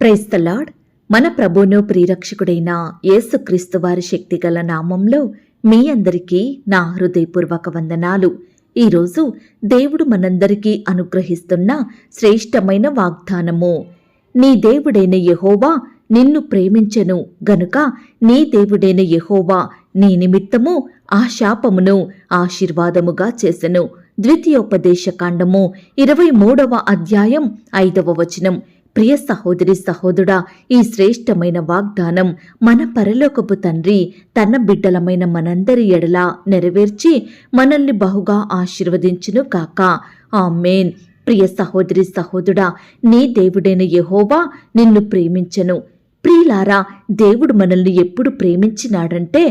Praise the Lord మన ప్రభును ప్రియరక్షకుడైన యేసుక్రీస్తు వారి శక్తిగల నామంలో మీ అందరికీ నా హృదయపూర్వక వందనాలు. ఈరోజు దేవుడు మనందరికీ అనుగ్రహిస్తున్న శ్రేష్టమైన వాగ్దానము. నీ దేవుడైన యహోవా నిన్ను ప్రేమించెను గనుక నీ దేవుడైన యహోవా నీ నిమిత్తము ఆ శాపమును ఆశీర్వాదముగా చేసెను. ద్వితీయోపదేశ కాండము ఇరవై మూడవ అధ్యాయం ఐదవ వచనం. ప్రియ సహోదరి సహోదరుడా ఈ శ్రేష్టమైన వాగ్దానం మన పరలోకపు తండ్రి తన బిడ్డలమైన మనందరి ఎడలా నెరవేర్చి మనల్ని బహుగా ఆశీర్వదించును కాక. ఆ మేన్ ప్రియ సహోదరి సహోదరుడా నీ దేవుడైన యహోవా నిన్ను ప్రేమించను. ప్రియులారా దేవుడు మనల్ని ఎప్పుడు ప్రేమించినాడంటే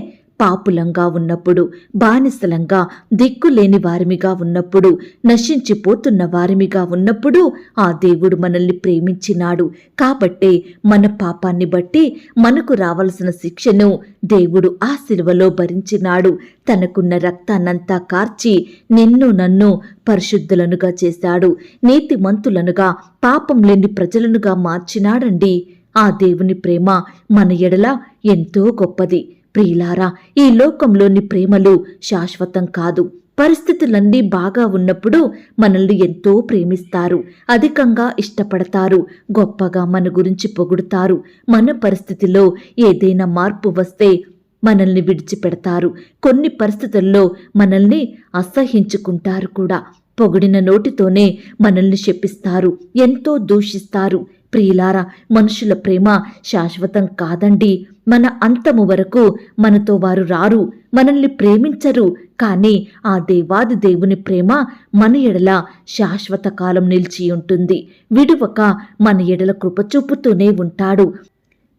పాపులంగా ఉన్నప్పుడు బానిసలంగా దిక్కులేని వారిమిగా ఉన్నప్పుడు నశించిపోతున్న వారిమిగా ఉన్నప్పుడు ఆ దేవుడు మనల్ని ప్రేమించినాడు. కాబట్టే మన పాపాన్ని బట్టి మనకు రావలసిన శిక్షను దేవుడు ఆ శిలువలో భరించినాడు. తనకున్న రక్తాన్నంతా కార్చి నిన్ను నన్ను పరిశుద్ధులనుగా చేశాడు. నీతిమంతులనుగా పాపం లేని ప్రజలనుగా మార్చినాడండి. ఆ దేవుని ప్రేమ మన ఎడల ఎంతో గొప్పది. ప్రియులారా ఈ లోకంలోని ప్రేమలు శాశ్వతం కాదు. పరిస్థితులన్నీ బాగా ఉన్నప్పుడు మనల్ని ఎంతో ప్రేమిస్తారు అధికంగా ఇష్టపడతారు గొప్పగా మన గురించి పొగుడుతారు. మన పరిస్థితిలో ఏదైనా మార్పు వస్తే మనల్ని విడిచిపెడతారు. కొన్ని పరిస్థితుల్లో మనల్ని అసహించుకుంటారు కూడా. పొగిడిన నోటితోనే మనల్ని శపిస్తారు ఎంతో దూషిస్తారు. ప్రియులారా మనుషుల ప్రేమ శాశ్వతం కాదండి. మన అంతము వరకు మనతో వారు రారు మనల్ని ప్రేమించరు. కానీ ఆ దేవాది దేవుని ప్రేమ మన ఎడల శాశ్వత కాలం నిలిచి ఉంటుంది. విడువక మన ఎడల కృప చూపుతూనే ఉంటాడు.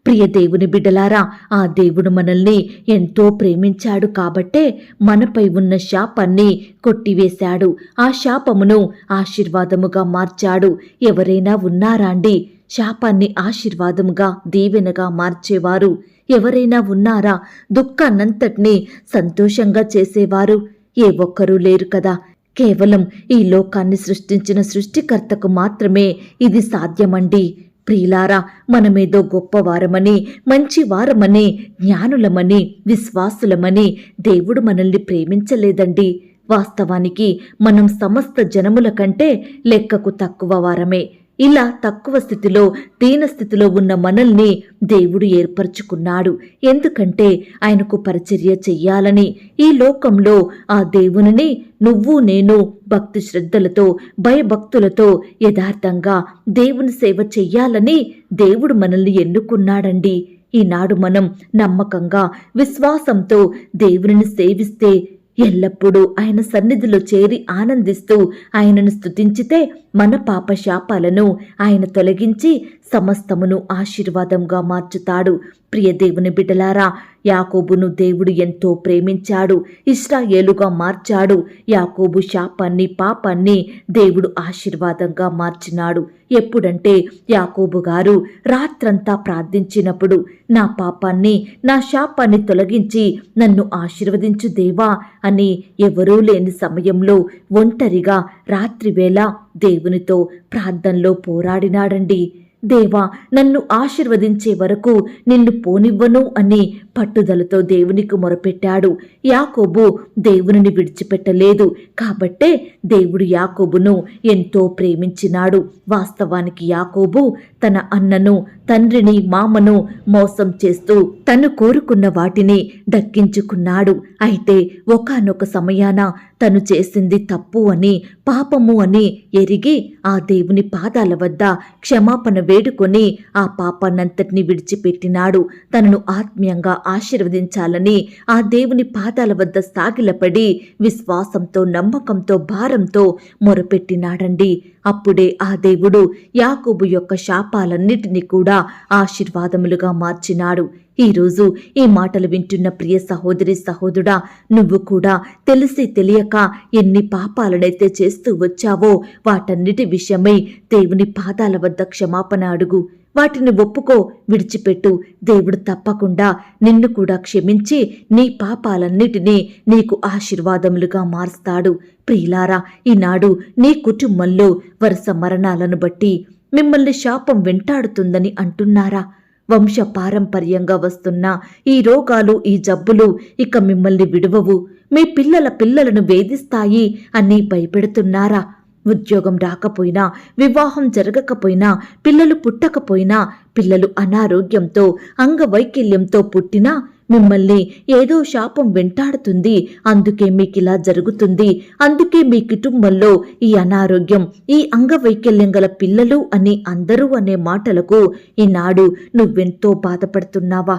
ప్రియ దేవుని బిడ్డలారా ఆ దేవుడు మనల్ని ఎంతో ప్రేమించాడు కాబట్టే మనపై ఉన్న శాపాన్ని కొట్టివేశాడు. ఆ శాపమును ఆశీర్వాదముగా మార్చాడు. ఎవరైనా ఉన్నారా అండి? శాపాన్ని ఆశీర్వాదముగా దీవెనగా మార్చేవారు. ఎవరైనా ఉన్నారా? దుఃఖాన్నంతటినీ సంతోషంగా చేసేవారు. ఏ ఒక్కరూ లేరు కదా. కేవలం ఈ లోకాన్ని సృష్టించిన సృష్టికర్తకు మాత్రమే ఇది సాధ్యమండి. ప్రియులారా మనమేదో గొప్పవారమని మంచి వారమని జ్ఞానులమని విశ్వాసులమని దేవుడు మనల్ని ప్రేమించలేదండి. వాస్తవానికి మనం సమస్త జనముల కంటే లెక్కకు తక్కువ వారమే. ఇలా తక్కువ స్థితిలో దీన స్థితిలో ఉన్న మనల్ని దేవుడు ఏర్పరచుకున్నాడు. ఎందుకంటే ఆయనకు పరిచర్య చెయ్యాలని ఈ లోకంలో ఆ దేవునిని నువ్వు నేను భక్తి శ్రద్ధలతో భయభక్తులతో యథార్థంగా దేవుని సేవ చెయ్యాలని దేవుడు మనల్ని ఎన్నుకున్నాడండి. ఈనాడు మనం నమ్మకంగా విశ్వాసంతో దేవునిని సేవిస్తే ఎల్లప్పుడూ ఆయన సన్నిధిలో చేరి ఆనందిస్తూ ఆయనను స్థుతించితే మన పాప శాపాలను ఆయన తొలగించి సమస్తమును ఆశీర్వాదంగా మార్చుతాడు. ప్రియ దేవుని బిడ్డలారా యాకోబును దేవుడు ఎంతో ప్రేమించాడు. ఇష్టాయేలుగా మార్చాడు. యాకోబు శాపాన్ని పాపాన్ని దేవుడు ఆశీర్వాదంగా మార్చినాడు. ఎప్పుడంటే యాకోబు గారు రాత్రంతా ప్రార్థించినప్పుడు నా పాపాన్ని నా శాపాన్ని తొలగించి నన్ను ఆశీర్వదించు దేవా అని ఎవరూ లేని సమయంలో ఒంటరిగా రాత్రివేళ దేవునితో ప్రార్థనలో పోరాడినాడండి. దేవా నన్ను ఆశీర్వదించే వరకు నిన్ను పోనివ్వను అని పట్టుదలతో దేవునికి మొరపెట్టాడు. యాకోబు దేవునిని విడిచిపెట్టలేదు. కాబట్టే దేవుడు యాకోబును ఎంతో ప్రేమించినాడు. వాస్తవానికి యాకోబు తన అన్నను తండ్రిని మామను మోసం చేస్తూ తను కోరుకున్న వాటిని దక్కించుకున్నాడు. అయితే ఒకానొక సమయాన తను చేసింది తప్పు అని పాపము అని ఎరిగి ఆ దేవుని పాదాల వద్ద క్షమాపణ వేడుకొని ఆ పాపాన్నంతటిని విడిచిపెట్టినాడు. తనను ఆత్మీయంగా ఆశీర్వదించాలని ఆ దేవుని పాదాల వద్ద సాగిలపడి విశ్వాసంతో నమ్మకంతో భారంతో మొరపెట్టినాడండి. అప్పుడే ఆ దేవుడు యాకోబు యొక్క శాపాలన్నిటినీ కూడా ఆశీర్వాదములుగా మార్చినాడు. ఈరోజు ఈ మాటలు వింటున్న ప్రియ సహోదరి సహోదరుడా నువ్వు కూడా తెలిసి తెలియక ఎన్ని పాపాలనైతే చేస్తూ వచ్చావో వాటన్నిటి విషయమై దేవుని పాదాల వద్ద క్షమాపణ అడుగు. వాటిని ఒప్పుకో విడిచిపెట్టు. దేవుడు తప్పకుండా నిన్ను కూడా క్షమించి నీ పాపాలన్నిటినీ నీకు ఆశీర్వాదములుగా మారుస్తాడు. ప్రియులారా ఈనాడు నీ కుటుంబంలో వరుస మరణాలను బట్టి మిమ్మల్ని శాపం వెంటాడుతుందని అంటున్నారా? వంశ పారంపర్యంగా వస్తున్న ఈ రోగాలు ఈ జబ్బులు ఇక మిమ్మల్ని విడవవు. మీ పిల్లల పిల్లలను వేధిస్తాయి అని భయపెడుతున్నారా? ఉద్యోగం రాకపోయినా వివాహం జరగకపోయినా పిల్లలు పుట్టకపోయినా పిల్లలు అనారోగ్యంతో అంగవైకల్యంతో పుట్టినా మిమ్మల్ని ఏదో శాపం వెంటాడుతుంది. అందుకే మీకిలా జరుగుతుంది. అందుకే మీ కుటుంబంలో ఈ అనారోగ్యం ఈ అంగవైకల్యం గల పిల్లలు అని అందరూ అనే మాటలకు ఈనాడు నువ్వెంతో బాధపడుతున్నావా?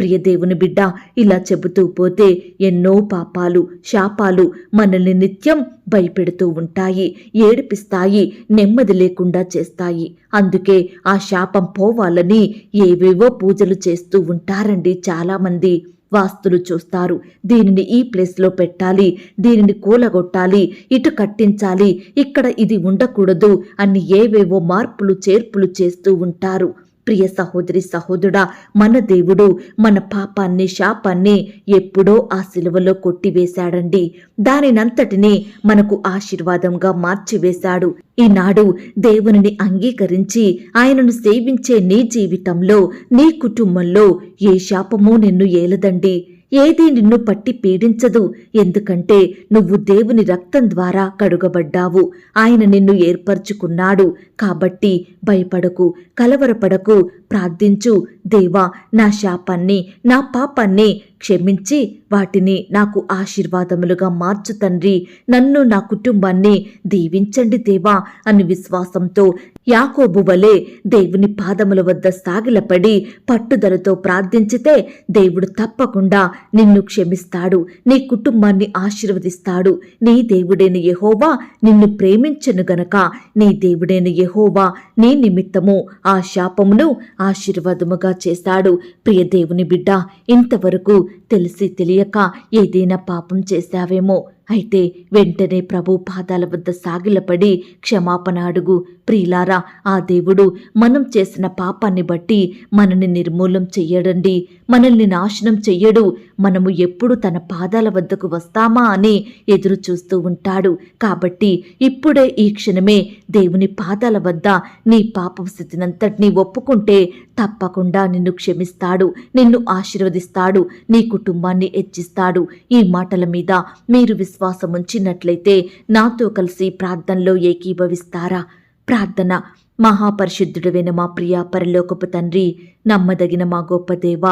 ప్రియదేవుని బిడ్డ ఇలా చెబుతూ పోతే ఎన్నో పాపాలు శాపాలు మనల్ని నిత్యం భయపెడుతూ ఉంటాయి ఏడిపిస్తాయి నెమ్మది లేకుండా చేస్తాయి. అందుకే ఆ శాపం పోవాలని ఏవేవో పూజలు చేస్తూ ఉంటారండి చాలామంది. వాస్తులు చూస్తారు దీనిని ఈ ప్లేస్లో పెట్టాలి దీనిని కూలగొట్టాలి ఇటు కట్టించాలి ఇక్కడ ఇది ఉండకూడదు అని ఏవేవో మార్పులు చేర్పులు చేస్తూ ఉంటారు. ప్రియ సహోదరి సహోదరుడా మన దేవుడు మన పాపాన్ని శాపాన్ని ఎప్పుడో ఆ సిలువలో కొట్టివేశాడండి. దానినంతటినీ మనకు ఆశీర్వాదంగా మార్చివేశాడు. ఈనాడు దేవునిని అంగీకరించి ఆయనను సేవించే నీ జీవితంలో నీ కుటుంబంలో ఏ శాపమూ నిన్ను ఏలదండి. ఏదీ నిన్ను పట్టి పీడించదు. ఎందుకంటే నువ్వు దేవుని రక్తం ద్వారా కడుగబడ్డావు. ఆయన నిన్ను ఏర్పరచుకున్నాడు. కాబట్టి భయపడకు కలవరపడకు ప్రార్థించు. దేవా నా శాపాన్ని నా పాపాన్ని క్షమించి వాటిని నాకు ఆశీర్వాదములుగా మార్చు తండ్రి. నన్ను నా కుటుంబాన్ని దీవించండి దేవా అని విశ్వాసంతో యాకోబు వలె దేవుని పాదముల వద్ద సాగిలపడి పట్టుదలతో ప్రార్థించితే దేవుడు తప్పకుండా నిన్ను క్షమిస్తాడు నీ కుటుంబాన్ని ఆశీర్వదిస్తాడు. నీ దేవుడైన యహోవా నిన్ను ప్రేమించను గనక నీ దేవుడైన యహోవా నీ నిమిత్తము ఆ శాపమును ఆశీర్వాదముగా చేశాడు. ప్రియ దేవుని బిడ్డ ఇంతవరకు తెలిసి తెలియక ఏదైనా పాపం చేశావేమో. అయితే వెంటనే ప్రభు పాదాల వద్ద సాగిలపడి క్షమాపణ అడుగు. ప్రియులారా ఆ దేవుడు మనం చేసిన పాపాన్ని బట్టి మనని నిర్మూలం చెయ్యడండి. మనల్ని నాశనం చెయ్యడు. మనము ఎప్పుడు తన పాదాల వద్దకు వస్తామా అని ఎదురు చూస్తూ ఉంటాడు. కాబట్టి ఇప్పుడే ఈ క్షణమే దేవుని పాదాల వద్ద నీ పాప స్థితినంతటినీ ఒప్పుకుంటే తప్పకుండా నిన్ను క్షమిస్తాడు. నిన్ను ఆశీర్వదిస్తాడు. నీ కుటుంబాన్ని హెచ్చిస్తాడు. ఈ మాటల మీద మీరు విశ్వ ఉంచినట్లయితే నాతో కలిసి ప్రార్థనలో ఏకీభవిస్తారా? ప్రార్థన మహాపరిశుద్ధుడైన మా ప్రియ పరలోకపు తండ్రి నమ్మదగిన మా గొప్ప దేవ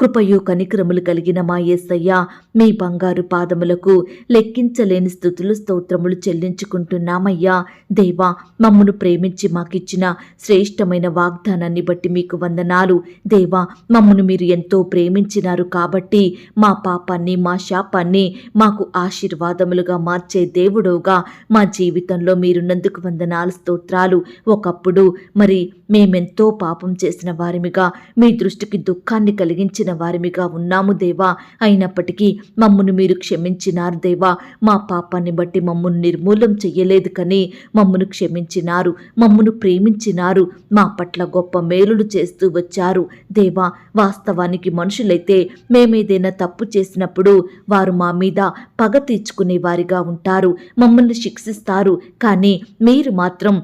కృపయు కనిక్రములు కలిగిన మా యేసయ్య మీ బంగారు పాదములకు లెక్కించలేని స్థుతులు స్తోత్రములు చెల్లించుకుంటున్నామయ్యా. దేవా మమ్మను ప్రేమించి మాకిచ్చిన శ్రేష్టమైన వాగ్దానాన్ని బట్టి మీకు వందనాలు. దేవా మమ్మను మీరు ఎంతో ప్రేమించినారు కాబట్టి మా పాపాన్ని మా శాపాన్ని మాకు ఆశీర్వాదములుగా మార్చే దేవుడుగా మా జీవితంలో మీరున్నందుకు వందనాలు స్తోత్రాలు. ఒకప్పుడు మరి మేమెంతో పాపం చేసిన వారిమిగా మీ దృష్టికి దుఃఖాన్ని కలిగించిన వారిమిగా ఉన్నాము దేవా. అయినప్పటికీ మమ్మను మీరు క్షమించినారు దేవా. మా పాపాన్ని బట్టి మమ్మను నిర్మూలం చెయ్యలేదు కానీ మమ్మను క్షమించినారు మమ్మను ప్రేమించినారు మా పట్ల గొప్ప మేలులు చేస్తూ వచ్చారు. దేవా వాస్తవానికి మనుషులైతే మేమేదైనా తప్పు చేసినప్పుడు వారు మా మీద పగ తీర్చుకునే వారిగా ఉంటారు మమ్మల్ని శిక్షిస్తారు. కానీ మీరు మాత్రం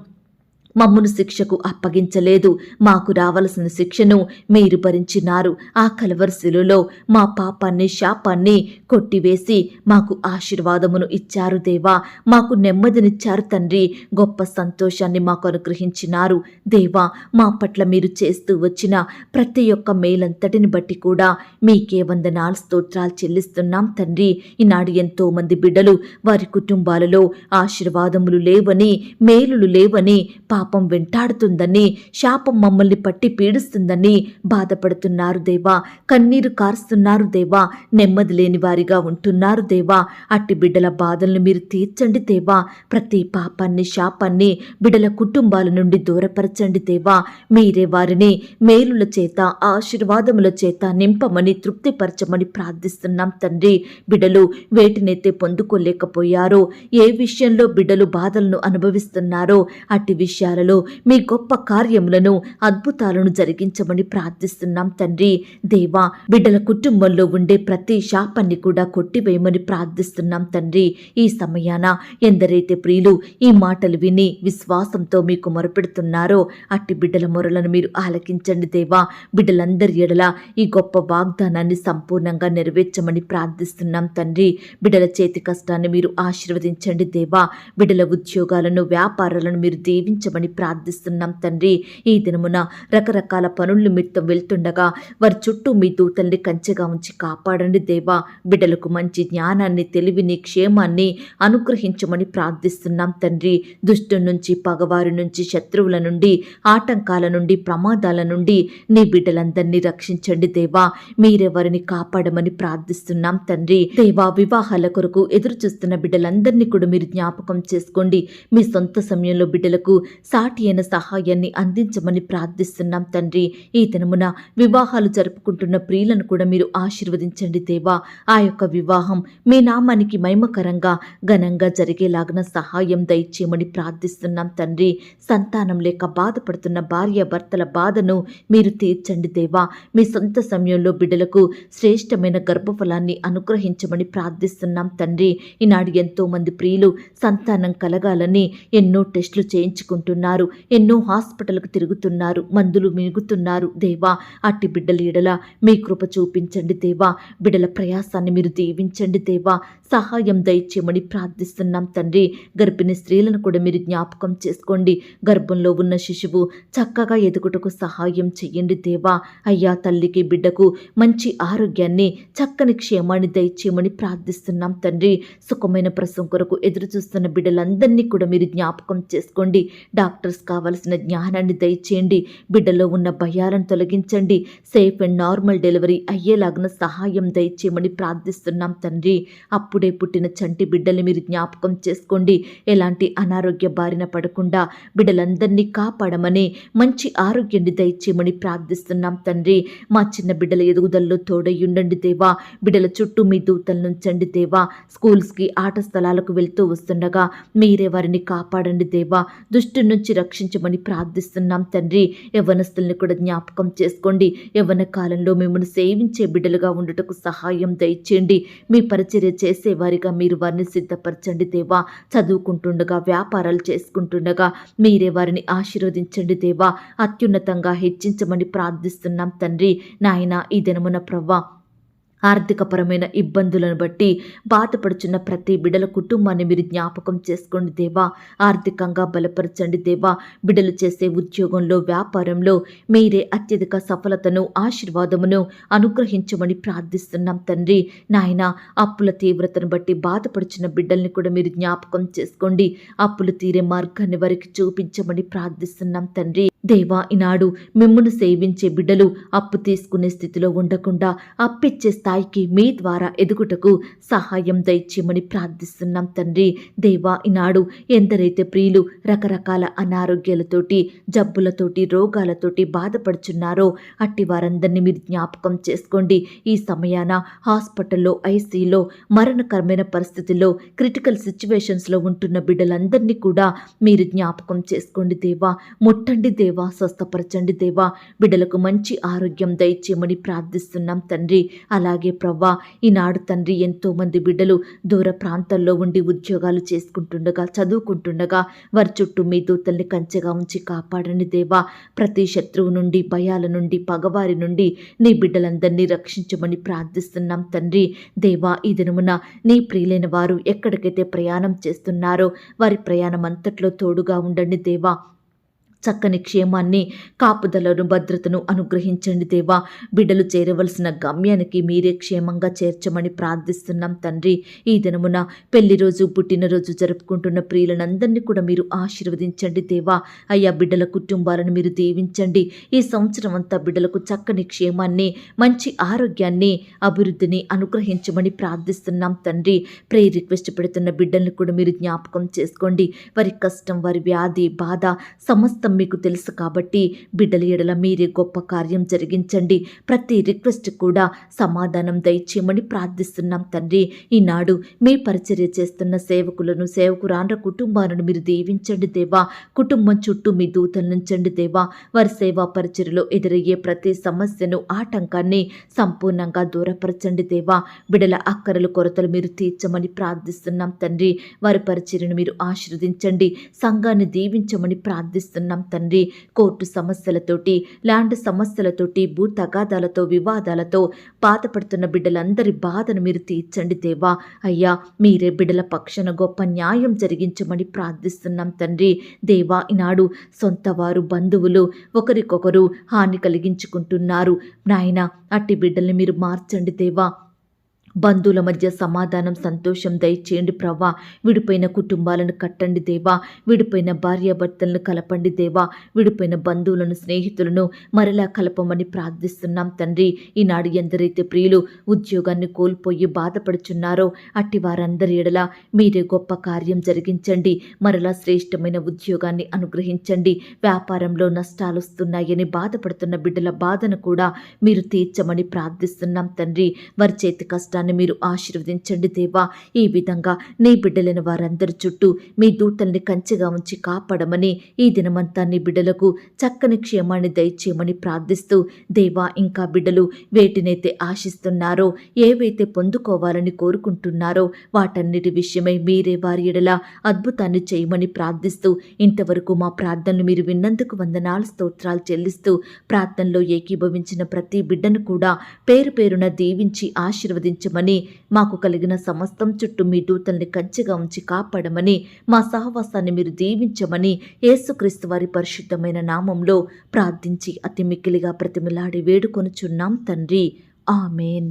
మమ్మను శిక్షకు అప్పగించలేదు. మాకు రావలసిన శిక్షను మీరు భరించినారు. ఆ కలవరిశిలలో మా పాపాన్ని శాపాన్ని కొట్టివేసి మాకు ఆశీర్వాదమును ఇచ్చారు దేవా. మాకు నెమ్మదినిచ్చారు తండ్రి. గొప్ప సంతోషాన్ని మాకు అనుగ్రహించినారు. దేవా మా పట్ల మీరు చేస్తూ వచ్చిన ప్రతి ఒక్క మేలంతటిని బట్టి కూడా మీకే వందనాలు స్తోత్రాలు చెల్లిస్తున్నాం తండ్రి. ఈనాడు ఎంతో మంది బిడ్డలు వారి కుటుంబాలలో ఆశీర్వాదములు లేవని మేలులు లేవని పాపం వెంటాడుతుందని శాపం మమ్మల్ని పట్టి పీడిస్తుందని బాధపడుతున్నారు దేవా. కన్నీరు కారుస్తున్నారు దేవా. నెమ్మది లేని వారిగా ఉంటున్నారు దేవా. అట్టి బిడ్డల బాధలను మీరు తీర్చండి దేవా. ప్రతి పాపాన్ని శాపాన్ని బిడ్డల కుటుంబాల నుండి దూరపరచండి దేవా. మీరే వారిని మేలుల చేత ఆశీర్వాదముల చేత నింపమని తృప్తిపరచమని ప్రార్థిస్తున్నాం తండ్రి. బిడ్డలు వేటినైతే పొందుకోలేకపోయారో ఏ విషయంలో బిడ్డలు బాధలను అనుభవిస్తున్నారో అట్టి విషయాలు జీవితాలలో మీ గొప్ప కార్యములను అద్భుతాలను జరిగించమని ప్రార్థిస్తున్నాం తండ్రి. దేవా బిడ్డల కుటుంబంలో ఉండే ప్రతి శాపాన్ని కూడా కొట్టివేయమని ప్రార్థిస్తున్నాం తండ్రి. ఈ సమయాన ఎందరైతే ప్రియులు ఈ మాటలు విని విశ్వాసంతో మీకు మొరపెడుతున్నారో అట్టి బిడ్డల మొరలను మీరు ఆలకించండి దేవా. బిడ్డలందరి ఎడల ఈ గొప్ప వాగ్దానాన్ని సంపూర్ణంగా నెరవేర్చమని ప్రార్థిస్తున్నాం తండ్రి. బిడ్డల చేతి కష్టాన్ని మీరు ఆశీర్వదించండి దేవా. బిడ్డల ఉద్యోగాలను వ్యాపారాలను మీరు దీవించమని ప్రార్థిస్తున్నాం తండ్రి. ఈ దినమున రకరకాల పనుల నిమిత్తం వెళ్తుండగా వారి చుట్టూ మీ దూతల్ని కంచెగా ఉంచి కాపాడండి దేవా. బిడ్డలకు మంచి జ్ఞానాన్ని తెలివిని క్షేమాన్ని అనుగ్రహించమని ప్రార్థిస్తున్నాం తండ్రి. దుష్టు నుంచి పగవారి నుంచి శత్రువుల నుండి ఆటంకాల నుండి ప్రమాదాల నుండి నీ బిడ్డలందరినీ రక్షించండి దేవా. మీరే వారిని కాపాడమని ప్రార్థిస్తున్నాం తండ్రి. దేవా వివాహాల కొరకు ఎదురు చూస్తున్న బిడ్డలందరినీ కూడా మీరు జ్ఞాపకం చేసుకోండి. మీ సొంత సమయంలో బిడ్డలకు సాటి అయిన సహాయాన్ని అందించమని ప్రార్థిస్తున్నాం తండ్రి. ఈ దినమున వివాహాలు జరుపుకుంటున్న ప్రియులను కూడా మీరు ఆశీర్వదించండి దేవా. ఆ యొక్క వివాహం మీ నామానికి మహిమకరంగా ఘనంగా జరిగేలాగిన సహాయం దయచేయమని ప్రార్థిస్తున్నాం తండ్రి. సంతానం లేక బాధపడుతున్న భార్య భర్తల బాధను మీరు తీర్చండి దేవా. మీ సొంత సమయంలో బిడ్డలకు శ్రేష్టమైన గర్భఫలాన్ని అనుగ్రహించమని ప్రార్థిస్తున్నాం తండ్రి. ఈనాడు ఎంతో మంది ప్రియులు సంతానం కలగాలని ఎన్నో టెస్టులు చేయించుకుంటున్నారు. ఎన్నో హాస్పిటల్కు తిరుగుతున్నారు. మందులు మిగుతున్నారు. దేవా అట్టి బిడ్డల ఎడల మీ కృప చూపించండి దేవా. బిడ్డల ప్రయాసాన్ని మీరు దీవించండి దేవా. సహాయం దయచేయమని ప్రార్థిస్తున్నాం తండ్రి. గర్భిణీ స్త్రీలను కూడా మీరు జ్ఞాపకం చేసుకోండి. గర్భంలో ఉన్న శిశువు చక్కగా ఎదుగుటకు సహాయం చెయ్యండి దేవా. అయ్యా తల్లికి బిడ్డకు మంచి ఆరోగ్యాన్ని చక్కని క్షేమాన్ని దయచేయమని ప్రార్థిస్తున్నాం తండ్రి. సుఖమైన ప్రసవం కొరకు ఎదురు చూస్తున్న బిడ్డలందరినీ కూడా మీరు జ్ఞాపకం చేసుకోండి. డాక్టర్స్ కావలసిన జ్ఞానాన్ని దయచేయండి. బిడ్డలో ఉన్న భయాలను తొలగించండి. సేఫ్ అండ్ నార్మల్ డెలివరీ అయ్యేలాగిన సహాయం దయచేయమని ప్రార్థిస్తున్నాం తండ్రి. అప్పుడు పుట్టిన చంటి బిడ్డల్ని మీరు జ్ఞాపకం చేసుకోండి. ఎలాంటి అనారోగ్య బారిన పడకుండా బిడ్డలందరినీ కాపాడమని మంచి ఆరోగ్యాన్ని దయచేయమని ప్రార్థిస్తున్నాం తండ్రి. మా చిన్న బిడ్డల ఎదుగుదలలో తోడయ్యుండండి దేవా. బిడ్డల చుట్టూ మీ దూతల నుంచండి దేవా. స్కూల్స్కి ఆట స్థలాలకు వెళ్తూ వస్తుండగా మీరే వారిని కాపాడండి దేవా. దుష్టు నుంచి రక్షించమని ప్రార్థిస్తున్నాం తండ్రి. యవ్వనస్తుల్ని కూడా జ్ఞాపకం చేసుకోండి. యవ్వన కాలంలో మిమ్మల్ని సేవించే బిడ్డలుగా ఉండటకు సహాయం దయచేయండి. మీ పరిచర్య చేసేవారిగా మీరు వారిని సిద్ధపరచండి దేవా. చదువుకుంటుండగా వ్యాపారాలు చేసుకుంటుండగా మీరే వారిని ఆశీర్వదించండి దేవా. అత్యున్నతంగా హెచ్చించమని ప్రార్థిస్తున్నాం తండ్రి. నాయన ఈ దినమున ప్రవ్వా ఆర్థికపరమైన ఇబ్బందులను బట్టి బాధపడుచున్న ప్రతి బిడ్డల కుటుంబాన్ని మీరు జ్ఞాపకం చేసుకోండి దేవా. ఆర్థికంగా బలపరచండి దేవా. బిడ్డలు చేసే ఉద్యోగంలో వ్యాపారంలో మీరే అత్యధిక సఫలతను ఆశీర్వాదమును అనుగ్రహించమని ప్రార్థిస్తున్నాం తండ్రి. నాయన అప్పుల తీవ్రతను బట్టి బాధపడుచున్న బిడ్డల్ని కూడా మీరు జ్ఞాపకం చేసుకోండి. అప్పులు తీరే మార్గాన్ని వారికి చూపించమని ప్రార్థిస్తున్నాం తండ్రి. దేవా ఈనాడు మిమ్మును సేవించే బిడ్డలు అప్పు తీసుకునే స్థితిలో ఉండకుండా అప్పిచ్చే స్థాయికి మీ ద్వారా ఎదుగుటకు సహాయం దయచేయమని ప్రార్థిస్తున్నాం తండ్రి. దేవా ఈనాడు ఎందరైతే ప్రియులు రకరకాల అనారోగ్యాలతోటి జబ్బులతోటి రోగాలతోటి బాధపడుచున్నారో అట్టి వారందరినీ మీరు జ్ఞాపకం చేసుకోండి. ఈ సమయాన హాస్పిటల్లో ఐసీలో మరణకరమైన పరిస్థితుల్లో క్రిటికల్ సిచ్యువేషన్స్లో ఉంటున్న బిడ్డలందరినీ కూడా మీరు జ్ఞాపకం చేసుకోండి దేవా. ముట్టండి దేవా. స్వస్థపరచండి దేవా. బిడ్డలకు మంచి ఆరోగ్యం దయచేయమని ప్రార్థిస్తున్నాం తండ్రి. అలాగే ప్రవ్వా ఈనాడు తండ్రి ఎంతో మంది బిడ్డలు దూర ప్రాంతాల్లో ఉండి ఉద్యోగాలు చేసుకుంటుండగా చదువుకుంటుండగా వారి చుట్టూ మీ దూతల్ని కంచెగా ఉంచి కాపాడండి దేవా. ప్రతి శత్రువు నుండి భయాల నుండి పగవారి నుండి నీ బిడ్డలందరినీ రక్షించమని ప్రార్థిస్తున్నాం తండ్రి. దేవా ఈ దినమున నీ ప్రియులైన వారు ఎక్కడికైతే ప్రయాణం చేస్తున్నారో వారి ప్రయాణం అంతట్లో తోడుగా ఉండండి దేవా. చక్కని క్షేమాన్ని కాపుదలను భద్రతను అనుగ్రహించండి దేవా. బిడ్డలు చేరవలసిన గమ్యానికి మీరే క్షేమంగా చేర్చమని ప్రార్థిస్తున్నాం తండ్రి. ఈ దినమున పెళ్ళి రోజు పుట్టినరోజు జరుపుకుంటున్న ప్రియులనందరినీ కూడా మీరు ఆశీర్వదించండి దేవా. అయ్యా బిడ్డల కుటుంబాలను మీరు దీవించండి. ఈ సంవత్సరం అంతా బిడ్డలకు చక్కని క్షేమాన్ని మంచి ఆరోగ్యాన్ని అభివృద్ధిని అనుగ్రహించమని ప్రార్థిస్తున్నాం తండ్రి. ప్రే రిక్వెస్ట్ పెడుతున్న బిడ్డల్ని కూడా మీరు జ్ఞాపకం చేసుకోండి. వారి కష్టం వారి వ్యాధి బాధ సమస్తం మీకు తెలుసు కాబట్టి బిడ్డల ఎడల మీరే గొప్ప కార్యం జరిగించండి. ప్రతి రిక్వెస్ట్ కూడా సమాధానం దయచేయమని ప్రార్థిస్తున్నాం తండ్రి. ఈనాడు మీ పరిచర్య చేస్తున్న సేవకులను సేవకురాండ్ర కుటుంబాలను మీరు దీవించండి దేవా. కుటుంబం చుట్టూ మీ దూతలనుంచండి దేవా. వారి సేవా పరిచర్యలో ఎదురయ్యే ప్రతి సమస్యను ఆటంకాన్ని సంపూర్ణంగా దూరపరచండి దేవా. బిడల అక్కరలు కొరతలు మీరు తీర్చమని ప్రార్థిస్తున్నాం తండ్రి. వారి పరిచర్యను మీరు ఆశీర్వదించండి. సంఘాన్ని దీవించమని ప్రార్థిస్తున్నాం తండ్రి. కోర్టు సమస్యలతోటి ల్యాండ్ సమస్యలతోటి భూ తగాదాలతో వివాదాలతో బాధపడుతున్న బిడ్డలందరి బాధను మీరు తీర్చండి దేవా. అయ్యా మీరే బిడ్డల పక్షన గొప్ప న్యాయం జరిగించమని ప్రార్థిస్తున్నాం తండ్రి. దేవా ఈనాడు సొంత వారు బంధువులు ఒకరికొకరు హాని కలిగించుకుంటున్నారు. నాయన అట్టి బిడ్డల్ని మీరు మార్చండి దేవా. బంధువుల మధ్య సమాధానం సంతోషం దయచేయండి ప్రవ్వా. విడిపోయిన కుటుంబాలను కట్టండి దేవా. విడిపోయిన భార్యాభర్తలను కలపండి దేవా. విడిపోయిన బంధువులను స్నేహితులను మరలా కలపమని ప్రార్థిస్తున్నాం తండ్రి. ఈనాడు ఎందరైతే ప్రియులు ఉద్యోగాన్ని కోల్పోయి బాధపడుచున్నారో అట్టి వారందరి ఎడల మీరే గొప్ప కార్యం జరిగించండి. మరలా శ్రేష్టమైన ఉద్యోగాన్ని అనుగ్రహించండి. వ్యాపారంలో నష్టాలు వస్తున్నాయని బాధపడుతున్న బిడ్డల బాధను కూడా మీరు తీర్చమని ప్రార్థిస్తున్నాం తండ్రి. వారి చేతి జీవితాన్ని మీరు ఆశీర్వదించండి దేవా. ఈ విధంగా నీ బిడ్డలైన వారందరి చుట్టూ మీ దూతల్ని కంచెగా ఉంచి కాపాడమని ఈ దినమంతా నీ బిడ్డలకు చక్కని క్షేమాన్ని దయచేయమని ప్రార్థిస్తూ దేవా ఇంకా బిడ్డలు వేటినైతే ఆశిస్తున్నారో ఏవైతే పొందుకోవాలని కోరుకుంటున్నారో వాటన్నిటి విషయమై మీరే వారి ఎడలా అద్భుతాన్ని చేయమని ప్రార్థిస్తూ ఇంతవరకు మా ప్రార్థనలు మీరు విన్నందుకు వందనాలు స్తోత్రాలు చెల్లిస్తూ ప్రార్థనలో ఏకీభవించిన ప్రతి బిడ్డను కూడా పేరు పేరున దీవించి ఆశీర్వదించమని మాకు కలిగిన సమస్తం చుట్టూ మీ దూతల్ని కంచెగా ఉంచి కాపాడమని మా సహవాసాన్ని మీరు దీవించమని యేసుక్రీస్తు వారి పరిశుద్ధమైన నామంలో ప్రార్థించి అతి మిక్కిలిగా ప్రతిమిలాడి వేడుకొనుచున్నాం తండ్రి. ఆమెన్.